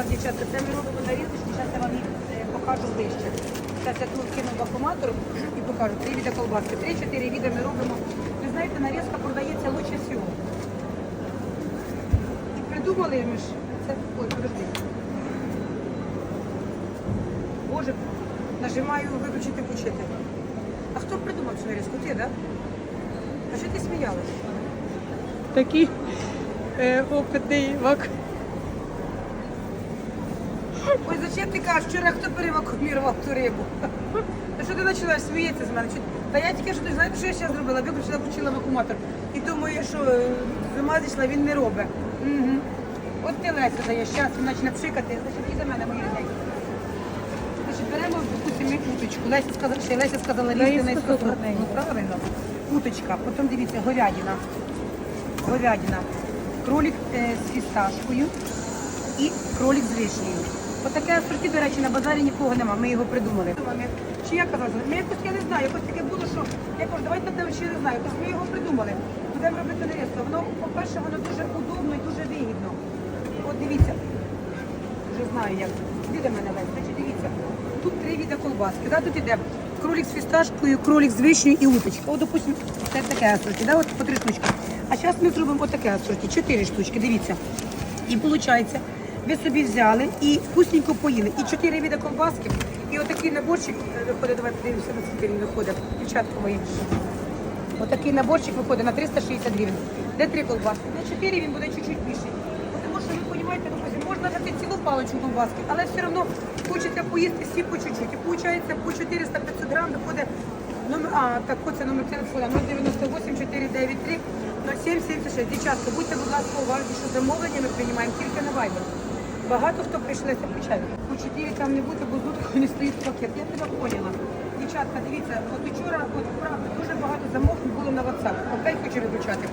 Так, дівчатка, це ми робимо нарізочки, зараз я вам їх е, покажу ближче. Зараз я тут кину в акуматор і покажу. Три віда колбаски. Три-чотири віда ми робимо. Ви знаєте, нарізка продається лучше всього. І придумали ми ж. Це, ой, подожди. Боже, нажимаю виключити включити. А хто придумав цю нарізку? Ти, да? А що ти сміялась? Такий е, опитний вак. Ой, зачем ти кажеш, вчора хто перевакуумував ту рибу? Та що ти почала сміятися з мене? Та я тільки що ти знаєш, що я зараз зробила? Виключила, включила вакууматор. І думаю, що е, з ума зійшла, він не робить. Угу. От ти Леся даєш, зараз він почне пшикати. Значить, і за мене мої. Значить, беремо, допустимо, уточку. Леся сказала, ще Леся сказала, сказала. іскусство. Ну, правильно. Уточка, потім дивіться, говядина. Говядина. Кролик е, з фісташкою і кролик з вишнею. Отаке асорті, до речі, на базарі нікого нема, ми його придумали. Чи я казала, ми якось я не знаю, якось таке було, що я кажу, давайте там ще не знаю, якось ми його придумали. Будемо робити нарізку. Воно, по-перше, воно дуже удобно і дуже вигідно. От дивіться, вже знаю як. До мене, Лесь, значить дивіться. Тут три віда колбаски, да? тут іде кролик з фісташкою, кролик з вишнею і уточка. От, допустимо, це таке асорті, да? от по три штучки. А зараз ми зробимо отаке асорті, чотири штучки, дивіться. І виходить, ви собі взяли і вкусненько поїли. І чотири віда колбаски, і отакий наборчик виходить, давайте подивимося, на він виходить. Дівчатка мої. Отакий наборчик виходить на 360 гривень. Де три колбаски? Де чотири він буде чуть-чуть більший. Тому що ви розумієте, допустим, можна взяти цілу паличку колбаски, але все одно хочеться поїсти всі по чуть-чуть. І виходить, по 400-500 грам виходить номер, а, так, оце номер телефона 098 493 0776. Дівчатка, будьте, будь ласка, уважні, що замовлення ми приймаємо тільки на Viber. Багато хто прийшли включати. По 4 там не буде, бо тут не стоїть пакет. Я тебе поняла. Дівчатка, дивіться, от вчора, от правда, дуже багато замовлень було на WhatsApp. Опять хочу виключати.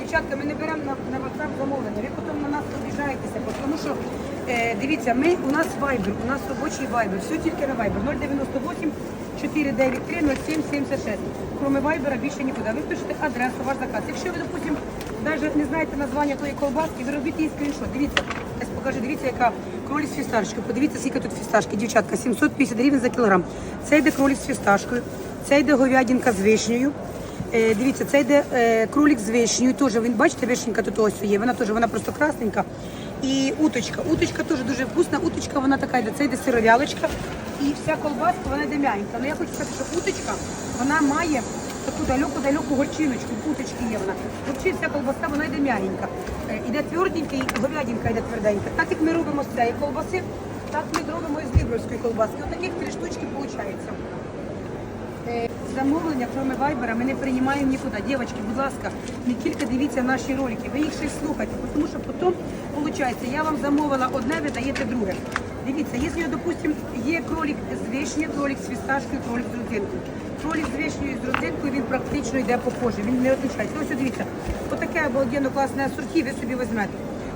Дівчатка, ми не беремо на, на WhatsApp замовлення. Ви потім на нас обіжаєтеся, бо тому що е, дивіться, ми у нас Viber, у нас робочий Viber, все тільки на Viber. 098 493 0776. Кроме Viber більше нікуди. Ви пишете адресу, ваш заказ. Якщо ви, допустим, навіть не знаєте названня тої колбаски, ви робите її скріншот. Дивіться, покажу, дивіться, яка кролі з фісташкою. Подивіться, скільки тут фісташки. Дівчатка, 750 гривень за кілограм. Це йде кролі з фісташкою, це йде говядинка з вишнею. Е, дивіться, це йде е, кролик з вишнею. Теж він, бачите, вишенька тут ось є. Вона теж, вона просто красненька. І уточка. Уточка теж дуже вкусна. Уточка, вона така йде. Це йде сировялочка. І вся колбаска, вона йде м'янька. Ну я хочу сказати, що уточка, вона має таку далеку-далеку горчиночку. В уточки є вона. Взагалі вся колбаска, вона йде м'ягенька. Е, Іде тверденька і говядинка йде тверденька. Так як ми робимо з цієї колбаси, так ми робимо і з лібровської колбаски. Ось таких три штучки виходить. Е, Замовлення, кроме вайбера, ми не приймаємо нікуди. Дівчатки, будь ласка, не тільки дивіться наші ролики, ви їх ще й слухайте, тому що потім, виходить, я вам замовила одне, ви даєте друге. Дивіться, якщо, допустим, є кролик з вишні, кролик з фісташкою, кролик з родзинкою. Кролик з вишнею з родзинкою, він практично йде похожий, він не відрізняється. Ось дивіться, отаке обалденно класне асорті, ви собі візьмете.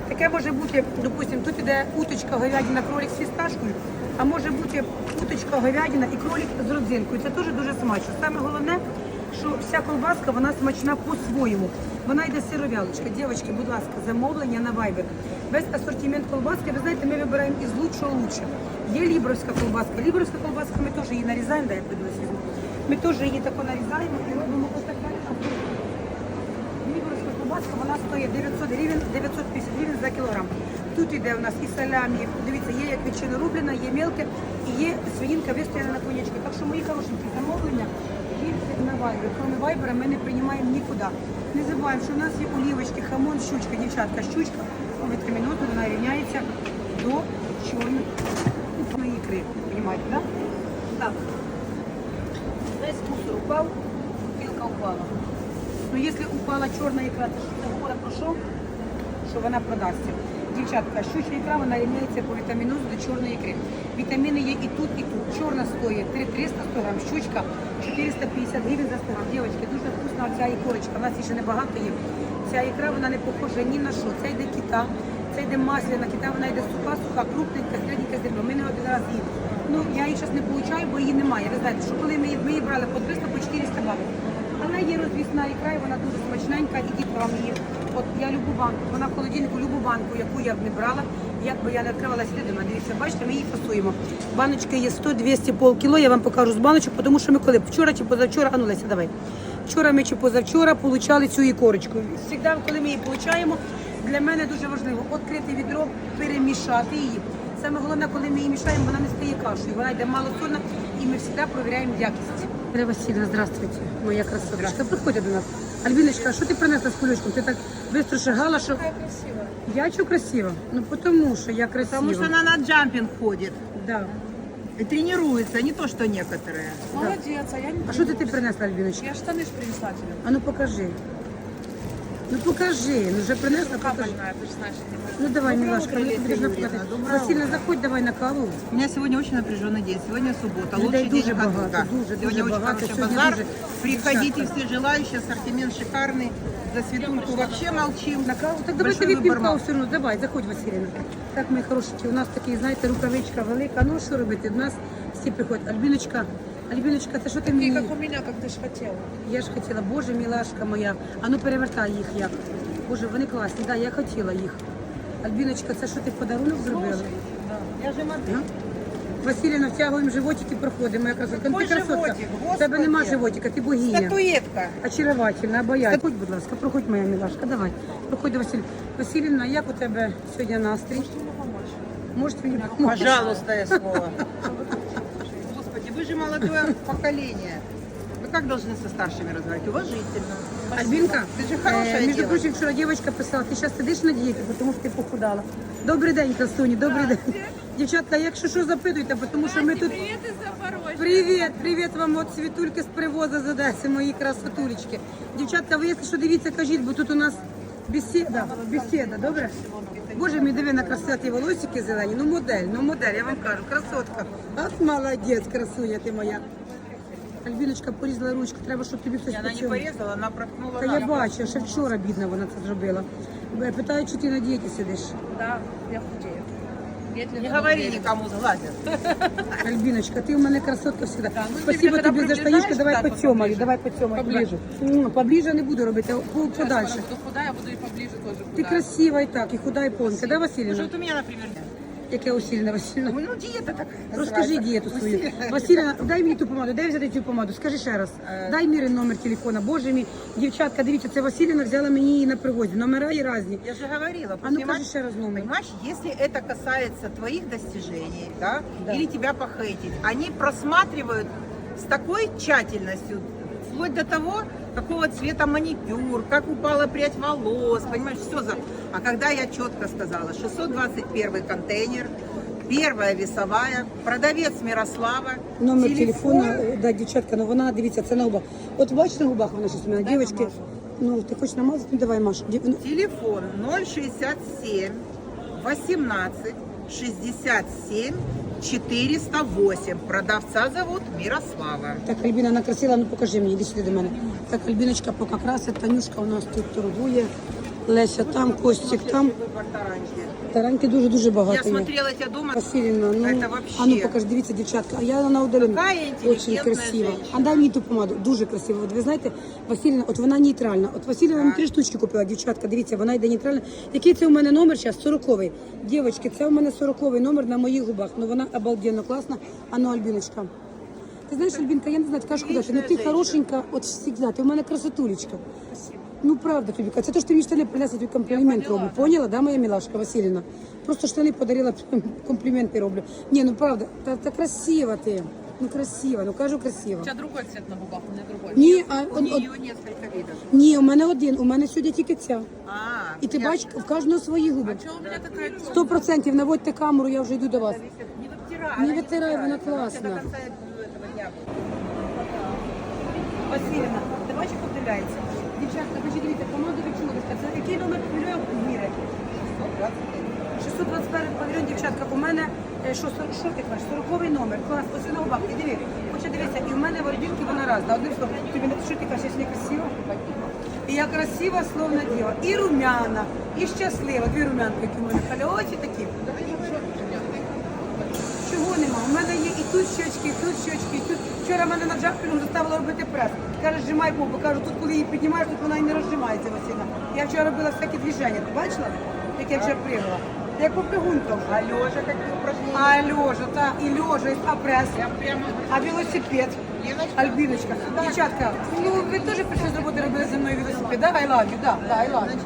Таке може бути, допустим, тут іде уточка, говядина, кролик з фісташкою, а може бути уточка, говядина і кролик з родзинкою. Це теж дуже смачно. Саме головне, що вся колбаска вона смачна по-своєму. Вона йде сировялочка. Дівчатки, будь ласка, замовлення на Viber. Весь асортимент колбаски, ви знаєте, ми вибираємо із лучшого лучше. Є лібровська колбаска. Лібровська колбаска ми теж її нарізаємо, дай я подивлюсь візьму. Ми теж її тако нарізаємо. Лібровська колбаска, вона стоїть 900 гривень, 950 гривень за кілограм. Тут іде у нас і салямі, дивіться, є як ветчина рублена, є мелке, і є свининка вистояна на конячки. Так що мої хорошенькі замовлення тільки на вайбер. Кроме вайбера ми не приймаємо нікуди. Не забуваємо, що в нас є олівочки, хамон, щучка, дівчатка, щучка. Минути вона рівняється до чорної ікри. Понимаєте, да? Так? Весь мусор упав, пілка упала. Ну, якщо упала чорна ікра, то що це говорить про що? Що вона продасться. Дівчатка, щуча ікра, вона рівняється по вітамінозу до чорної ікри. Вітаміни є і тут, і тут. Чорна стоїть 3300 100 грам, щучка 450 гривень за 100 грам. Дівчатки, дуже вкусна ця ікорочка. У нас ще небагато є. Ця ікра, вона не похожа ні на що. Це йде кита, це йде масляна кита, вона йде суха, суха, крупненька, середненька один раз. Ну, я її зараз не получаю, бо її немає. Ви знаєте, що коли ми її, ми її брали по 300, по 400 бабок. Але є розвісна і вона дуже смачненька, і діти вам її. От я любу банку, вона в холодильнику, любу банку, яку я б не брала, як би я не відкривала до мене. Дивіться, бачите, ми її фасуємо. Баночки є 100, 200, пол кіло, я вам покажу з баночок, тому що ми коли вчора чи позавчора, а ну Леся, давай. Вчора ми чи позавчора получали цю ікорочку. Завжди, коли ми її получаємо, для мене дуже важливо відкрити відро, перемішати її. Саме головне, коли ми її мішаємо, вона не стає кашею, вона йде малосольна і ми завжди перевіряємо якість. Ірина Васильівна, здравствуйте, моя красоточка. Приходьте до нас. Альбіночка, що ти принесла з кулечком? Ти так швидко шагала, що... Я чого красива? Ну, тому що я красива. Потому что она на джампинг ходит Да. и тренируется, не то что некоторые. Молодец, а я не А що ти, ти принесла, Альбіночка? Я штаны ж принесла тебе. А ну покажи. Ну покажи, ну вже принесла, покажи. Капельная, ты же знаешь, я не могу. Ну давай, Доброе милашка, утро, ну, Леся тобі ж Юрьевна, написати. доброе Васильна, заходь давай на каву. У меня сегодня очень напряженный день. Сегодня суббота. Людей Лучший дуже день года. багато, дуже, Сегодня дуже очень багато. хороший Сьогодні базар. дуже Приходите дівчатка. все желающие. Ассортимент шикарный. За светульку вообще молчим. На каву? Так давайте Большой вип'ємо выбор каву мал. все одно. Давай, заходь, Василіна. Так, мої хорошенькі, у нас такий, знаєте, рукавичка велика. Ну що робити? До нас всі приходять. Альбіночка, Альбіночка, це що ти мені? как у меня, как ты ж хотела. Я ж хотіла, боже, мілашка моя. А ну перевертай їх як. Боже, вони класні, да, я хотіла їх. Альбіночка, це що ти подарунок зробила? Я же модель. Василіна, втягуємо животик і проходимо. Я красотка. Ну, ти Який красотка. животик? В тебе Господи. нема животика, ти богиня. Статуэтка. Очаровательна, обаятельна. Проходь, будь ласка, проходь, моя мілашка, давай. Проходь, Василь. Василівна, як у тебе сьогодні настрій? Можете мені допомогти? Пожалуйста, я слово. Господи, вы же молодое поколение. Вы как должны со старшими разговаривать? Уважительно. Альбінка, Ти ж хороша е, між дівчинка. прочим, вчора дівчинка писала, ти зараз сидиш на дієті, тому що ти похудала. Добрий день, красуні, добрий день. Дівчатка, якщо що, запитуйте, бо тому що ми тут... Привет из Запорожья. Привіт, привіт вам от світульки з привоза з Одеси, мої красотулечки. Дівчатка, ви якщо що дивіться, кажіть, бо тут у нас бесіда, бесіда, добре? Боже мій, диви на красоті волосики зелені, ну модель, ну модель, я вам кажу, красотка. Ах, молодець, красуня ти моя. Альбіночка порізала ручку, треба, щоб тобі хтось Она не поцілував. порезала, она проткнула Та я бачу, ще вчора бідна вона це зробила. Питаю, чи ти на дієті сидиш. Да, я худею. Не говори никому, сглазят. Альбиночка, ты у меня красотка всегда. Да, ну, Спасибо тебе за штанишку. давай по вот давай по давай. Поближе. М, Поближе не буду робити, а по- подальше. порасту худая, буду и поближе тоже Ты худая. красива і так, і худа, і понка, да, Василіна? что вот у меня, например, Яке Василіна Васильівна? ну диета так Розкажи дієту свою. Василіна, дай мені ту помаду, дай взяти цю помаду, скажи ще раз. Е. Дай міри номер телефона. Боже мій, дівчатка, дивіться, це Василіна взяла мені її на привозі. Номера є різні. Я же говорила, А ну понимаешь, кажи ще раз номер. Понимаешь, если это касается твоих достижений, да, Да. или тебя похейтить, они просматривают с такой тщательностью, вплоть до того, какого цвета маникюр, как упала прядь волос, понимаешь, все за... А когда я четко сказала, 621 контейнер, первая весовая, продавец Мирослава, Номер телефон- телефона, е, да, дівчатка, ну вона, дивіться, це на губах. От бачите на губах вона щось у мене, дівчатки. Ну, ти хочеш намазати? Ну, давай, Маша. Дів- ну, Телефон 067 18 67 408. Продавца зовут Мирослава. Так, Альбіна накрасила, ну покажи мені, іди сюди до мене. Так, Альбіночка поки красить, Танюшка у нас тут торгує. Леся там, Костік там. Таранки. Дуже-дуже багато є. смотрела тебя дома. Василівна, ну, Это вообще. а ну покажи, дивіться, дівчатка, а я на удаленку. Така Очень красиво. жінка. А дай мені ту помаду, дуже красиво. От ви знаєте, Василівна, от вона нейтральна. От Василівна вам три штучки купила, дівчатка, дивіться, вона йде нейтральна. Який це у мене номер зараз? Сороковий. Дівчатки, це у мене сороковий номер на моїх губах. Ну вона обалденно класна. А ну, Альбіночка. Ти знаєш, Альбінка, я не знаю, ти кажеш, куди ти, ну ти хорошенька, от завжди, ти у мене красотулечка. Ну правда тобі, Катя, це то, що ти мені штани принесла, тобі комплімент роблю. Поняла, да, моя милашка Василівна? Просто штани подарила, компліменти роблю. Ні, ну правда, та, та красива ти. Ну красива, ну кажу красиво. У тебя другой цвет на губах, у меня другой. Ні, а У он, от, нее несколько видов. ні, у мене один, у мене сьогодні тільки ця. А, І ти я- бачиш, в кожного свої губи. Что у меня такая Сто процентів наводьте камеру, я вже йду до вас. Не вытирай. Не она вытирай, она вытирается, классная. До конца этого Дівчатка, значить, дивіться, команду ви це який номер павільйон міри? 621 павільйон, дівчатка, у мене, е, що, ти кажеш, 40 номер, клас, ось на губах, диви, хоче дивитися, і в мене в вона разна, одним словом, тобі, не- що ти кажеш, я красива? І я красива, словно діва, і румяна, і щаслива, дві румянки, які в мене, але очі такі. Чого нема? У мене є і тут щочки, і тут щочки, і тут. Вчора мене на джампінгу заставила робити прес. Каже, зжимай попу. Кажу, тут коли її піднімаєш, тут вона і не розжимається Васина. Я вчора робила всякі движення. Ти бачила? Як я вчора пригала? Як попригунка вже. А Леша, какие упражнения? А льожа, та, і льожа, і апрес, прямо... а велосипед. Альбіночка, дівчатка, ну ви теж прийшли з роботи робили зі мною велосипед, да? I love you, да, да, I love you.